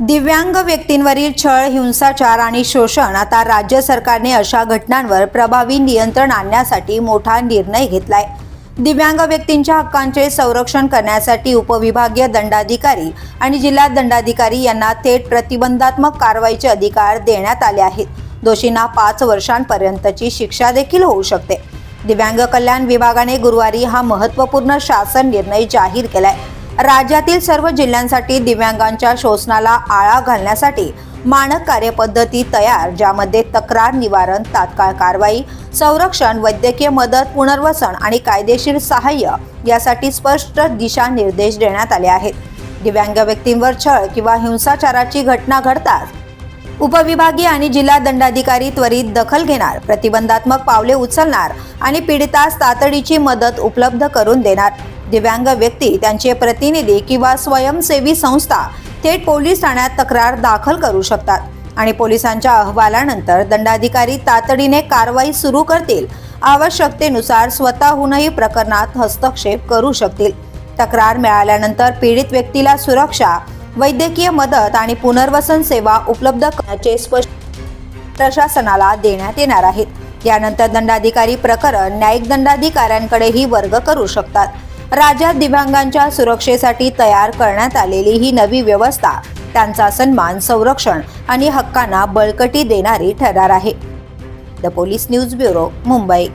दिव्यांग व्यक्तींवरील छळ हिंसाचार आणि शोषण आता राज्य सरकारने अशा घटनांवर प्रभावी नियंत्रण आणण्यासाठी मोठा निर्णय घेतलाय. दिव्यांग व्यक्तींच्या हक्कांचे संरक्षण करण्यासाठी उपविभागीय दंडाधिकारी आणि जिल्हा दंडाधिकारी यांना थेट प्रतिबंधात्मक कारवाईचे अधिकार देण्यात आले आहेत. दोषींना पाच वर्षांपर्यंतची शिक्षा देखील होऊ शकते. दिव्यांग कल्याण विभागाने गुरुवारी हा महत्त्वपूर्ण शासन निर्णय जाहीर केलाय. राज्यातील सर्व जिल्ह्यांसाठी दिव्यांगांच्या शोषणाला आळा घालण्यासाठी मानक कार्यपद्धती तयार ज्यामध्ये तक्रार निवारण तात्काळ कारवाई संरक्षण वैद्यकीय मदत पुनर्वसन आणि कायदेशीर सहाय्य यासाठी स्पष्ट दिशानिर्देश देण्यात आले आहेत. दिव्यांग व्यक्तींवर छळ किंवा हिंसाचाराची घटना घडताच उपविभागीय आणि जिल्हा दंडाधिकारी त्वरित दखल घेणार प्रतिबंधात्मक पावले उचलणार आणि पीडितास तातडीची मदत उपलब्ध करून देणार. दिव्यांग व्यक्ती त्यांचे प्रतिनिधी किंवा स्वयंसेवी संस्था थेट पोलीस ठाण्यात तक्रार दाखल करू शकतात आणि पोलिसांच्या अहवालानंतर दंडाधिकारी तातडीने कारवाई सुरू करतील. आवश्यकतेनुसार स्वतःहूनही प्रकरणात हस्तक्षेप करू शकतील. तक्रार मिळाल्यानंतर पीडित व्यक्तीला सुरक्षा वैद्यकीय मदत आणि पुनर्वसन सेवा उपलब्ध करण्याचे स्पष्ट प्रशासनाला देण्यात येणार आहेत. यानंतर दंडाधिकारी प्रकरण न्यायिक दंडाधिकाऱ्यांकडेही वर्ग करू शकतात. राज्यात दिव्यांगांच्या सुरक्षेसाठी तयार करण्यात आलेली ही नवी व्यवस्था त्यांचा सन्मान संरक्षण आणि हक्कांना बळकटी देणारी ठरणार आहे. The police news bureau Mumbai.